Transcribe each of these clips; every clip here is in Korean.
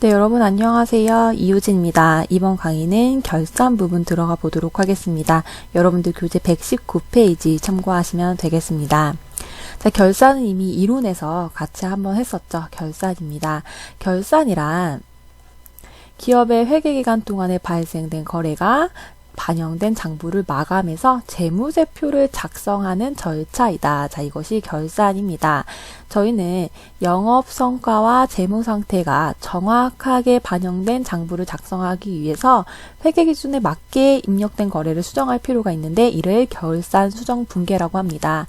네, 여러분 안녕하세요. 이효진입니다. 이번 강의는 결산 부분 들어가 보도록 하겠습니다. 여러분들 교재 119페이지 참고하시면 되겠습니다. 자, 결산은 이미 이론에서 같이 한번 했었죠. 결산입니다. 결산이란 기업의 회계 기간 동안에 발생된 거래가 반영된 장부를 마감해서 재무제표를 작성하는 절차이다. 자, 이것이 결산입니다. 저희는 영업 성과와 재무 상태가 정확하게 반영된 장부를 작성하기 위해서 회계 기준에 맞게 입력된 거래를 수정할 필요가 있는데 이를 결산 수정 분계라고 합니다.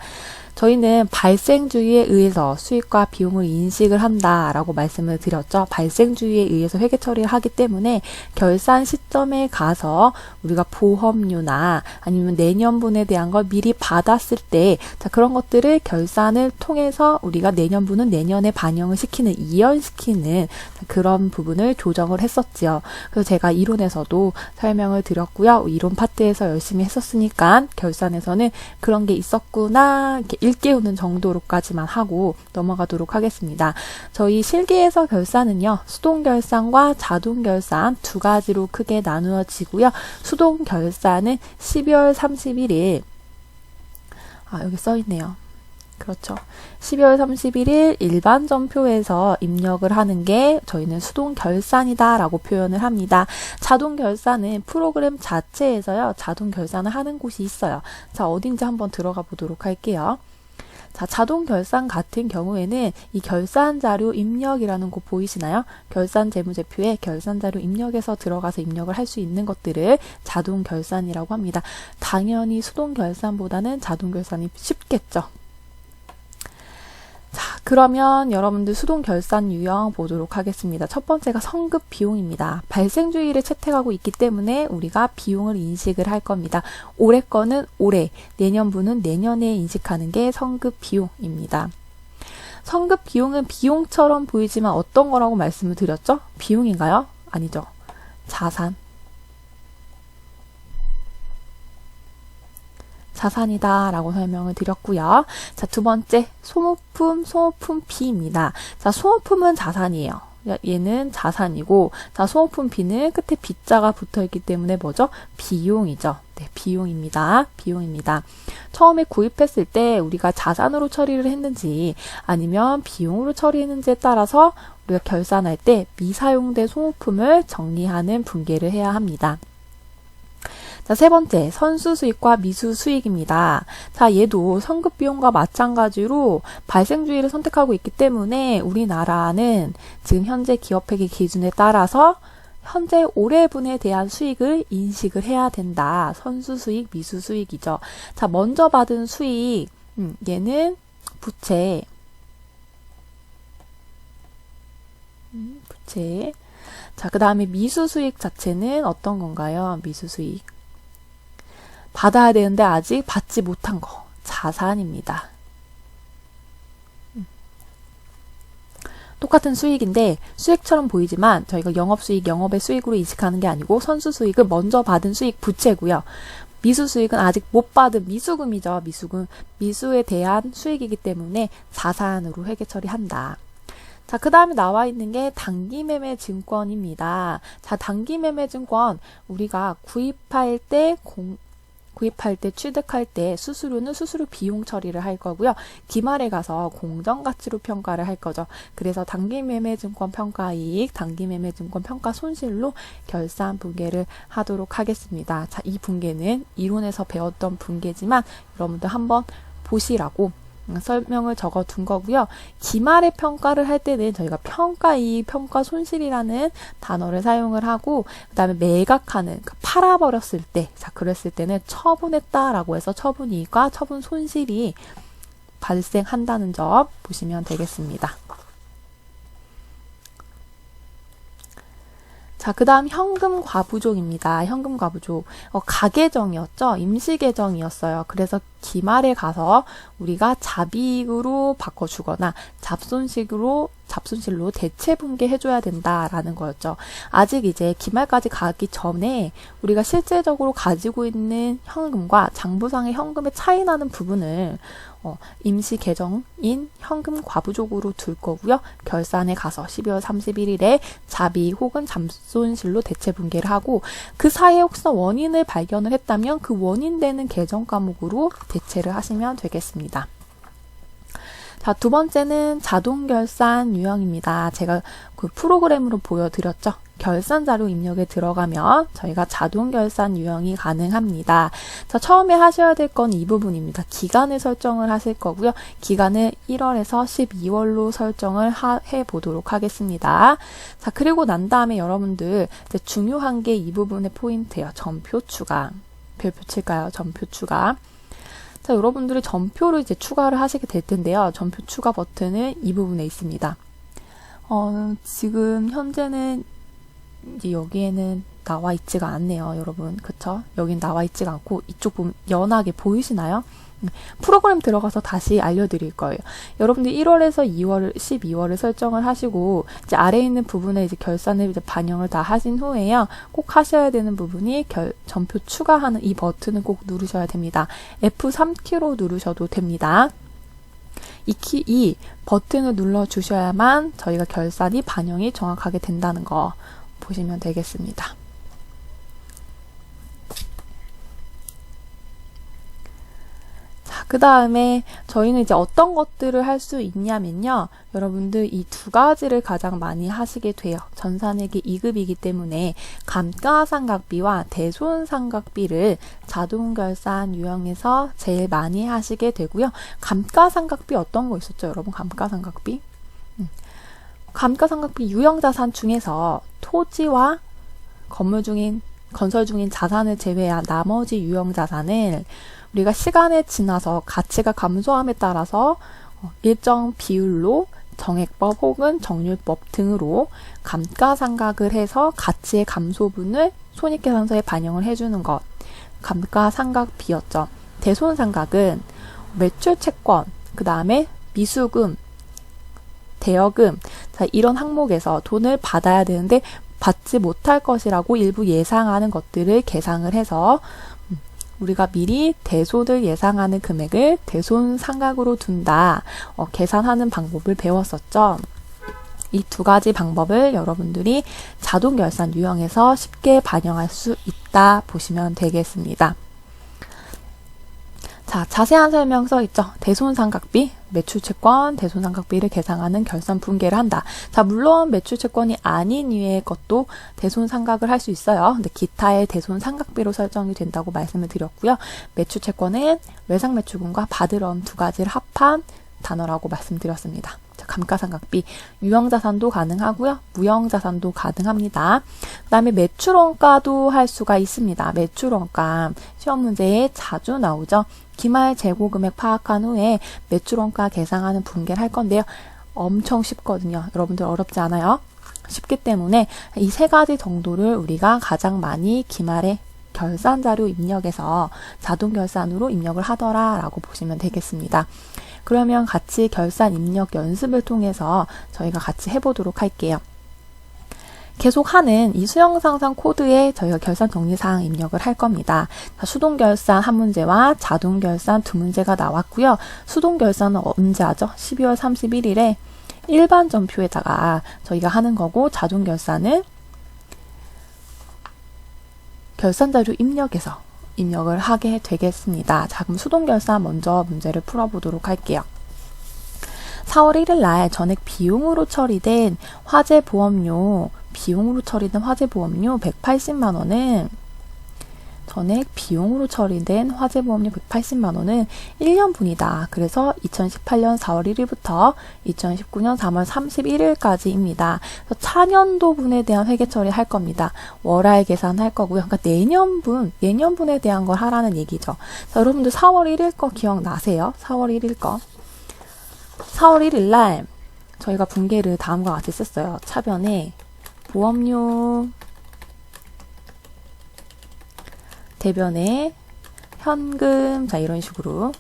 저희는 발생주의에 의해서 수익과 비용을 인식을 한다라고 말씀을 드렸죠. 발생주의에 의해서 회계 처리를 하기 때문에 결산 시점에 가서 우리가 보험료나 아니면 내년분에 대한 걸 미리 받았을 때 자, 그런 것들을 결산을 통해서 우리가 내년분은 내년에 반영을 시키는 이연시키는 그런 부분을 조정을 했었지요. 그래서 제가 이론에서도 설명을 드렸고요. 이론 파트에서 열심히 했었으니까 결산에서는 그런 게 있었구나 일깨우는 정도로까지만 하고 넘어가도록 하겠습니다. 저희 실기에서 결산은요. 수동 결산과 자동 결산 두 가지로 크게 나누어지고요. 수동 결산은 12월 31일 아 여기 써 있네요. 그렇죠. 12월 31일 일반 전표에서 입력을 하는 게 저희는 수동 결산이다라고 표현을 합니다. 자동 결산은 프로그램 자체에서요. 자동 결산을 하는 곳이 있어요. 자, 어딘지 한번 들어가 보도록 할게요. 자, 자동 결산 같은 경우에는 이 결산 자료 입력이라는 곳 보이시나요? 결산 재무제표에 결산 자료 입력에서 들어가서 입력을 할 수 있는 것들을 자동 결산이라고 합니다. 당연히 수동 결산보다는 자동 결산이 쉽겠죠. 자, 그러면 여러분들 수동 결산 유형 보도록 하겠습니다. 첫 번째가 성급 비용입니다. 발생 주의를 채택하고 있기 때문에 우리가 비용을 인식을 할 겁니다. 올해 거는 올해, 내년분은 내년에 인식하는 게 성급 비용입니다. 성급 비용은 비용처럼 보이지만 어떤 거라고 말씀을 드렸죠? 비용인가요? 아니죠. 자산. 자산이다 라고 설명을 드렸고요. 자, 두 번째, 소모품, 소모품 B입니다. 자, 소모품은 자산이에요. 얘는 자산이고, 자, 소모품 B는 끝에 B자가 붙어 있기 때문에 뭐죠? 비용이죠. 네, 비용입니다. 비용입니다. 처음에 구입했을 때 우리가 자산으로 처리를 했는지 아니면 비용으로 처리했는지에 따라서 우리가 결산할 때 미사용된 소모품을 정리하는 분계를 해야 합니다. 자, 세 번째, 선수 수익과 미수 수익입니다. 자, 얘도 성급 비용과 마찬가지로 발생주의를 선택하고 있기 때문에 우리나라는 지금 현재 기업회계 기준에 따라서 현재 올해분에 대한 수익을 인식을 해야 된다. 선수 수익, 미수 수익이죠. 자, 먼저 받은 수익, 음, 얘는 부채, 음, 부채. 자, 그 다음에 미수 수익 자체는 어떤 건가요? 미수 수익. 받아야 되는데 아직 받지 못한 거. 자산입니다. 음. 똑같은 수익인데 수익처럼 보이지만 저희가 영업수익, 영업의 수익으로 인식하는 게 아니고 선수 수익은 먼저 받은 수익 부채고요. 미수 수익은 아직 못 받은 미수금이죠. 미수금. 미수에 대한 수익이기 때문에 자산으로 회계 처리한다. 자, 그 다음에 나와 있는 게 단기매매 증권입니다. 자, 단기매매 증권 우리가 구입할 때 공, 구입할 때 취득할 때 수수료는 수수료 비용 처리를 할 거고요. 기말에 가서 공정 가치로 평가를 할 거죠. 그래서 단기 매매 증권 평가 이익, 단기 매매 증권 평가 손실로 결산 분계를 하도록 하겠습니다. 자, 이 분계는 이론에서 배웠던 분계지만 여러분들 한번 보시라고 설명을 적어 둔 거고요. 기말의 평가를 할 때는 저희가 평가 이익, 평가 손실이라는 단어를 사용을 하고 그다음에 매각하는 그러니까 팔아버렸을 때, 자 그랬을 때는 처분했다라고 해서 처분 이익과 처분 손실이 발생한다는 점 보시면 되겠습니다. 자, 그 다음 현금 과부족입니다. 현금 과부족. 어, 가계정이었죠? 임시계정이었어요. 그래서 기말에 가서 우리가 잡이익으로 바꿔주거나 잡손식으로 잡손실로 대체 분개해줘야 된다라는 거였죠. 아직 이제 기말까지 가기 전에 우리가 실제적으로 가지고 있는 현금과 장부상의 현금의 차이 나는 부분을 어, 임시 계정인 현금 과부족으로 둘 거고요. 결산에 가서 12월 31일에 자비 혹은 잠손실로 대체 분개를 하고 그 사이에 혹시나 원인을 발견을 했다면 그 원인 되는 계정 과목으로 대체를 하시면 되겠습니다. 자, 두 번째는 자동 결산 유형입니다. 제가 그 프로그램으로 보여드렸죠. 결산 자료 입력에 들어가면 저희가 자동 결산 유형이 가능합니다. 자, 처음에 하셔야 될 건 이 부분입니다. 기간을 설정을 하실 거고요. 기간을 1월에서 12월로 설정을 하, 해 보도록 하겠습니다. 자, 그리고 난 다음에 여러분들 중요한 게 이 부분의 포인트예요. 점표 추가. 별표 칠까요? 점표 추가. 자, 여러분들이 전표를 이제 추가를 하시게 될 텐데요. 전표 추가 버튼은 이 부분에 있습니다. 어, 지금 현재는 이제 여기에는 나와 있지가 않네요, 여러분. 그쵸? 여긴 나와 있지가 않고 이쪽 보면 연하게 보이시나요? 프로그램 들어가서 다시 알려드릴 거예요. 여러분들 1월에서 2월, 12월을 설정을 하시고 이제 아래에 있는 부분에 이제 결산을 이제 반영을 다 하신 후에요. 꼭 하셔야 되는 부분이 결, 전표 추가하는 이 버튼을 꼭 누르셔야 됩니다. F3키로 누르셔도 됩니다. 이 키, 이 버튼을 눌러 주셔야만 저희가 결산이 반영이 정확하게 된다는 거 보시면 되겠습니다. 그 다음에 저희는 이제 어떤 것들을 할 수 있냐면요. 여러분들 이 두 가지를 가장 많이 하시게 돼요. 전산회계 2급이기 때문에 감가상각비와 대손상각비를 자동결산 유형에서 제일 많이 하시게 되고요. 감가상각비 어떤 거 있었죠, 여러분? 감가상각비? 음. 감가상각비 유형자산 중에서 토지와 건물 중인 건설 중인 자산을 제외한 나머지 유형자산을 우리가 시간에 지나서 가치가 감소함에 따라서 어, 일정 비율로 정액법 혹은 정률법 등으로 감가상각을 해서 가치의 감소분을 손익계산서에 반영을 해주는 것. 감가상각비였죠. 대손상각은 매출 채권, 그 다음에 미수금, 대여금, 자, 이런 항목에서 돈을 받아야 되는데 받지 못할 것이라고 일부 예상하는 것들을 계상을 해서 우리가 미리 대손을 예상하는 금액을 대손 상각으로 둔다. 어, 계산하는 방법을 배웠었죠. 이 두 가지 방법을 여러분들이 자동 결산 유형에서 쉽게 반영할 수 있다 보시면 되겠습니다. 자, 자세한 설명 써 있죠. 대손상각비, 매출채권, 대손상각비를 계상하는 결산 분계를 한다. 자, 물론 매출채권이 아닌 이외의 것도 대손상각을 할 수 있어요. 근데 기타의 대손상각비로 설정이 된다고 말씀을 드렸고요. 매출채권은 외상매출금과 바드럼 두 가지를 합한 단어라고 말씀드렸습니다. 감가상각비, 유형자산도 가능하고요. 무형자산도 가능합니다. 그 다음에 매출원가도 할 수가 있습니다. 매출원가 시험 문제에 자주 나오죠. 기말 재고 금액 파악한 후에 매출원가 계상하는 분계를 할 건데요. 엄청 쉽거든요. 여러분들 어렵지 않아요? 쉽기 때문에 이 세 가지 정도를 우리가 가장 많이 기말에 결산 자료 입력에서 자동 결산으로 입력을 하더라라고 보시면 되겠습니다. 그러면 같이 결산 입력 연습을 통해서 저희가 같이 해보도록 할게요. 계속 하는 이 수영 상상 코드에 저희가 결산 정리사항 입력을 할 겁니다. 수동 결산 한 문제와 자동 결산 두 문제가 나왔고요. 수동 결산은 언제 하죠? 12월 31일에 일반 전표에다가 저희가 하는 거고 자동 결산은 결산 자료 입력에서 입력을 하게 되겠습니다. 자, 그럼 수동 결산 먼저 문제를 풀어보도록 할게요. 4월 1일 날 전액 비용으로 처리된 화재 보험료, 비용으로 처리된 화재 보험료 180만 원은 전액 비용으로 처리된 화재보험료 180만 원은 1년분이다. 그래서 2018년 4월 1일부터 2019년 3월 31일까지입니다. 그래서 차년도분에 대한 회계 처리할 겁니다. 월할 계산할 거고요. 그러니까 내년분, 내년분에 대한 걸 하라는 얘기죠. 자, 여러분들 4월 1일 거 기억나세요? 4월 1일 거. 4월 1일 날 저희가 분계를 다음과 같이 썼어요. 차변에 보험료 대변에 현금 자 이런 식으로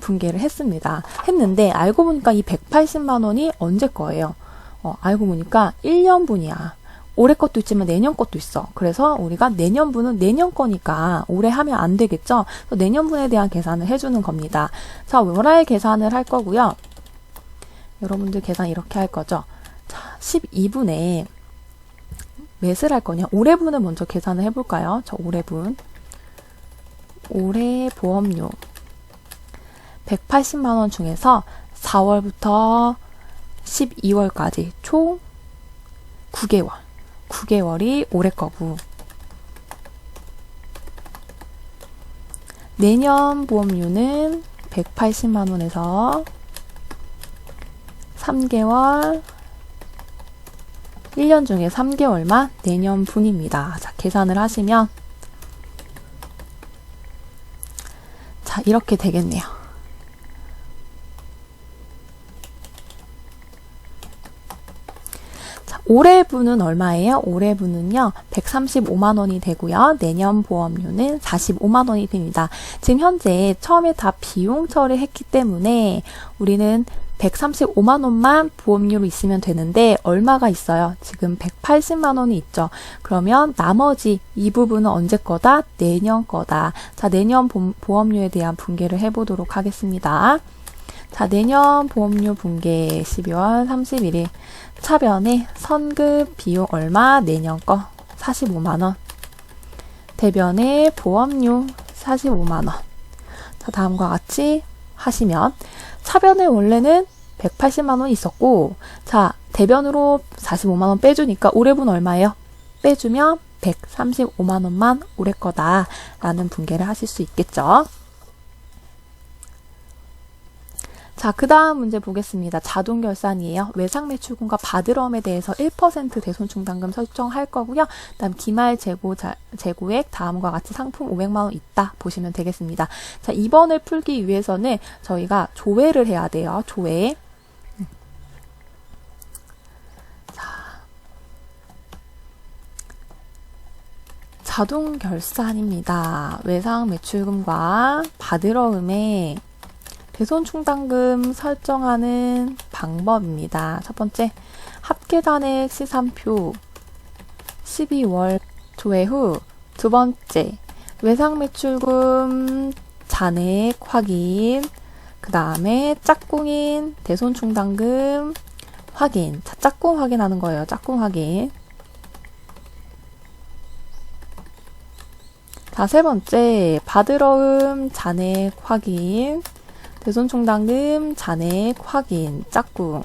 분개를 했습니다. 했는데 알고 보니까 이 180만 원이 언제 거예요? 어, 알고 보니까 1년분이야. 올해 것도 있지만 내년 것도 있어. 그래서 우리가 내년분은 내년 거니까 올해 하면 안 되겠죠? 내년분에 대한 계산을 해주는 겁니다. 자, 월할 계산을 할 거고요. 여러분들 계산 이렇게 할 거죠? 자, 12분에 몇을 할 거냐? 올해분을 먼저 계산을 해볼까요? 저 올해분. 올해 보험료. 180만원 중에서 4월부터 12월까지 총 9개월. 9개월이 올해 거고. 내년 보험료는 180만원에서 3개월, 1년 중에 3개월만 내년 분입니다. 자, 계산을 하시면 자, 이렇게 되겠네요. 자, 올해분은 얼마예요? 올해분은요, 135만원이 되고요. 내년 보험료는 45만원이 됩니다. 지금 현재 처음에 다 비용 처리했기 때문에 우리는 135만 원만 보험료로 있으면 되는데 얼마가 있어요? 지금 180만 원이 있죠. 그러면 나머지 이 부분은 언제 거다? 내년 거다. 자, 내년 보험료에 대한 분개를 해 보도록 하겠습니다. 자, 내년 보험료 분개 12월 31일 차변에 선급 비용 얼마? 내년 거 45만 원. 대변에 보험료 45만 원. 자, 다음과 같이 하시면 차변에 원래는 180만 원 있었고 자 대변으로 45만 원 빼주니까 올해분 얼마예요? 빼주면 135만 원만 올해 거다라는 분개를 하실 수 있겠죠. 자, 그 다음 문제 보겠습니다. 자동 결산이에요. 외상 매출금과 바드럼에 대해서 1% 대손충당금 설정할 거고요. 그 다음 기말 재고, 자, 재고액 다음과 같이 상품 500만 원 있다 보시면 되겠습니다. 자, 2번을 풀기 위해서는 저희가 조회를 해야 돼요. 조회. 자, 자동 결산입니다. 외상 매출금과 바드러움에 대손 충당금 설정하는 방법입니다. 첫 번째, 합계단액 시산표 12월 조회 후. 두 번째, 외상 매출금 잔액 확인. 그 다음에 짝꿍인 대손 충당금 확인. 자, 짝꿍 확인하는 거예요. 짝꿍 확인. 자, 세 번째, 바드러움 잔액 확인 대손 총당금 잔액 확인 짝꿍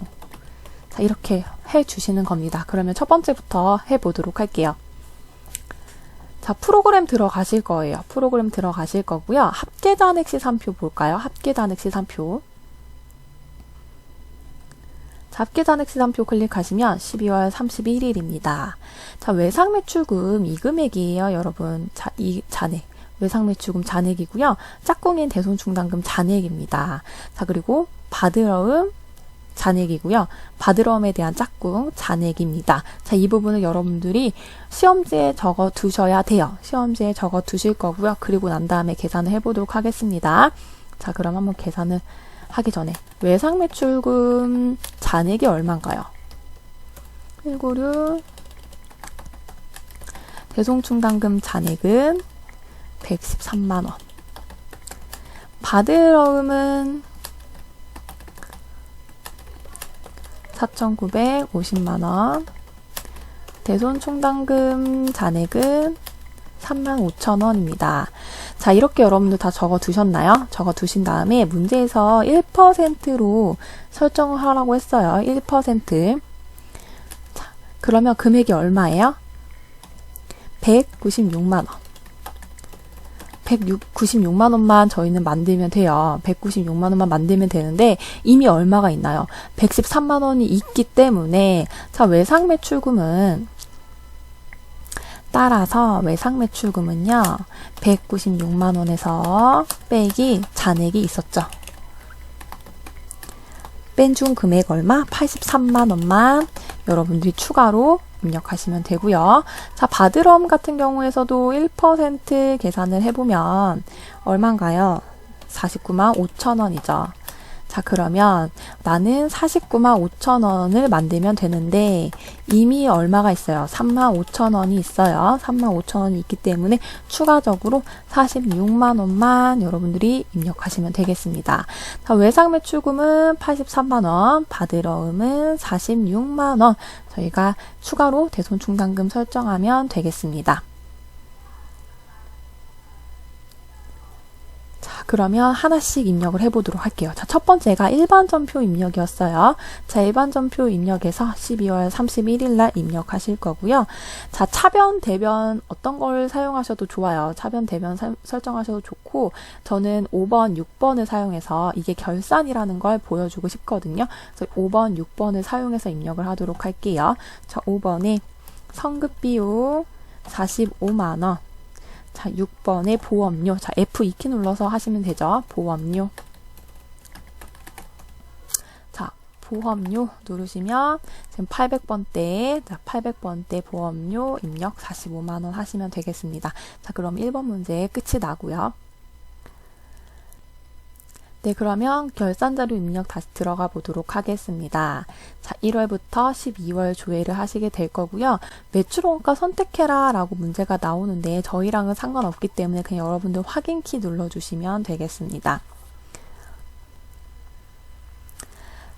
자 이렇게 해 주시는 겁니다. 그러면 첫 번째부터 해 보도록 할게요. 자 프로그램 들어가실 거예요. 프로그램 들어가실 거고요. 합계 잔액 시산표 볼까요? 합계 잔액 시산표 자, 합계 잔액 시산표 클릭하시면 12월 31일입니다. 자, 외상 매출금 이 금액이에요, 여러분. 자, 이 잔액. 외상매출금 잔액이고요. 짝꿍인 대손충당금 잔액입니다. 자 그리고 바드러움 잔액이고요. 바드러움에 대한 짝꿍 잔액입니다. 자, 이 부분을 여러분들이 시험지에 적어 두셔야 돼요. 시험지에 적어 두실 거고요. 그리고 난 다음에 계산을 해보도록 하겠습니다. 자, 그럼 한번 계산을 하기 전에 외상 매출금 잔액이 얼마인가요? 196 대송충당금 잔액은 113만원. 받으러움은 4,950만원. 대손총당금 잔액은 35,000원입니다. 자, 이렇게 여러분들 다 적어 두셨나요? 적어 두신 다음에 문제에서 1%로 설정을 하라고 했어요. 1%. 자, 그러면 금액이 얼마예요? 196만원. 196만 원만 저희는 만들면 돼요. 196만 원만 만들면 되는데 이미 얼마가 있나요? 113만 원이 있기 때문에 자 외상 매출금은 따라서 외상 매출금은요 196만 원에서 빼기 잔액이 있었죠. 뺀 중 금액 얼마? 83만 원만 여러분들이 추가로 입력하시면 되고요. 자, 바드럼 같은 경우에서도 1% 계산을 해보면 얼마인가요? 49만 5천 원이죠. 자, 그러면 나는 49만 5천 원을 만들면 되는데 이미 얼마가 있어요? 3만 5천 원이 있어요. 3만 5천 원이 있기 때문에 추가적으로 46만 원만 여러분들이 입력하시면 되겠습니다. 자, 외상 매출금은 83만 원, 바드러움은 46만 원 저희가 추가로 대손 충당금 설정하면 되겠습니다. 자, 그러면 하나씩 입력을 해보도록 할게요. 자, 첫 번째가 일반 전표 입력이었어요. 자, 일반 전표 입력에서 12월 31일 날 입력하실 거고요. 자, 차변, 대변 어떤 걸 사용하셔도 좋아요. 차변, 대변 사, 설정하셔도 좋고, 저는 5번, 6번을 사용해서 이게 결산이라는 걸 보여주고 싶거든요. 그래서 5번, 6번을 사용해서 입력을 하도록 할게요. 자, 5번에 성급 비용 45만원. 자, 6번에 보험료. 자, F2키 눌러서 하시면 되죠. 보험료. 자, 보험료 누르시면 지금 800번대, 자, 800번대 보험료 입력 45만원 하시면 되겠습니다. 자, 그럼 1번 문제 끝이 나고요. 네, 그러면 결산 자료 입력 다시 들어가 보도록 하겠습니다. 자, 1월부터 12월 조회를 하시게 될 거고요. 매출 원가 선택해라 라고 문제가 나오는데 저희랑은 상관없기 때문에 그냥 여러분들 확인키 눌러주시면 되겠습니다.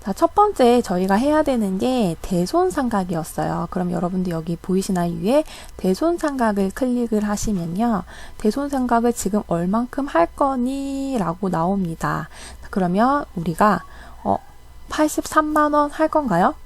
자, 첫 번째 저희가 해야 되는 게 대손삼각이었어요. 그럼 여러분들 여기 보이시나요? 위에 대손삼각을 클릭을 하시면요. 대손삼각을 지금 얼만큼 할 거니? 라고 나옵니다. 그러면 우리가 어, 83만원 할 건가요?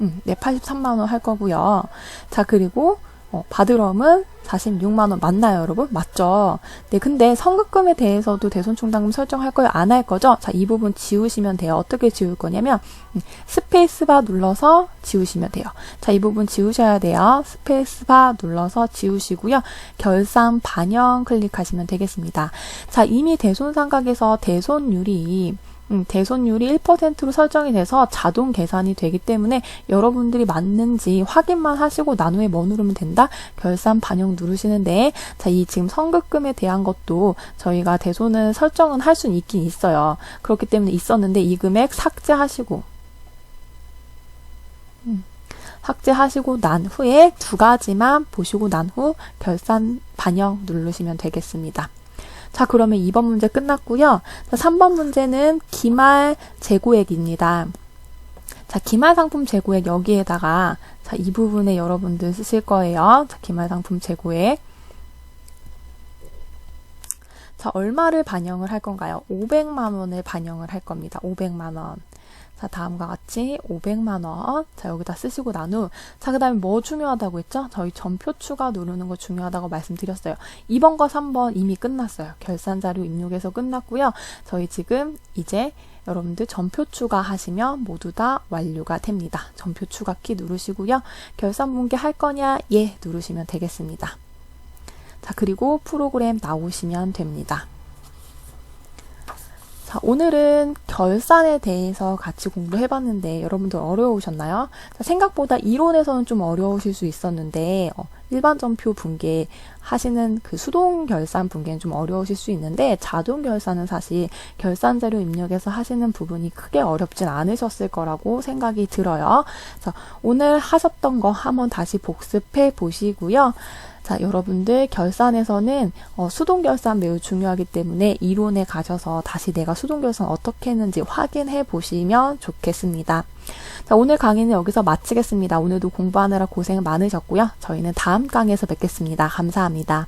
음, 네, 83만원 할 거고요. 자, 그리고 어, 바드럼은 46만 원 맞나요, 여러분? 맞죠? 네, 근데 성급금에 대해서도 대손충당금 설정할 거예요? 안 할 거죠? 자, 이 부분 지우시면 돼요. 어떻게 지울 거냐면, 음, 스페이스바 눌러서 지우시면 돼요. 자, 이 부분 지우셔야 돼요. 스페이스바 눌러서 지우시고요. 결산 반영 클릭하시면 되겠습니다. 자, 이미 대손 상각에서 대손율이 음, 대손율이 1%로 설정이 돼서 자동 계산이 되기 때문에 여러분들이 맞는지 확인만 하시고 나누에 뭐 누르면 된다? 결산 반영 누르시는데 자, 이 지금 선급금에 대한 것도 저희가 대손을 설정은 할 수는 있긴 있어요. 그렇기 때문에 있었는데 이 금액 삭제하시고 음, 삭제하시고 난 후에 두 가지만 보시고 난 후 결산 반영 누르시면 되겠습니다. 자, 그러면 2번 문제 끝났고요. 자, 3번 문제는 기말 재고액입니다. 자, 기말 상품 재고액 여기에다가 자, 이 부분에 여러분들 쓰실 거예요. 자, 기말 상품 재고액. 자, 얼마를 반영을 할 건가요? 500만 원을 반영을 할 겁니다. 500만 원. 자, 다음과 같이 500만원. 자, 여기다 쓰시고 난 후. 자, 그 다음에 뭐 중요하다고 했죠? 저희 전표 추가 누르는 거 중요하다고 말씀드렸어요. 2번과 3번 이미 끝났어요. 결산 자료 입력에서 끝났고요. 저희 지금 이제 여러분들 전표 추가 하시면 모두 다 완료가 됩니다. 전표 추가 키 누르시고요. 결산 분계 할 거냐? 예, 누르시면 되겠습니다. 자, 그리고 프로그램 나오시면 됩니다. 자, 오늘은 결산에 대해서 같이 공부해 봤는데 여러분들 어려우셨나요? 자, 생각보다 이론에서는 좀 어려우실 수 있었는데 어, 일반 전표 분계 하시는 그 수동 결산 분계는 좀 어려우실 수 있는데 자동 결산은 사실 결산 자료 입력에서 하시는 부분이 크게 어렵진 않으셨을 거라고 생각이 들어요. 자, 오늘 하셨던 거 한번 다시 복습해 보시고요. 자, 여러분들 결산에서는 어, 수동 결산 매우 중요하기 때문에 이론에 가셔서 다시 내가 수동 결산 어떻게 했는지 확인해 보시면 좋겠습니다. 자, 오늘 강의는 여기서 마치겠습니다. 오늘도 공부하느라 고생 많으셨고요. 저희는 다음 강의에서 뵙겠습니다. 감사합니다.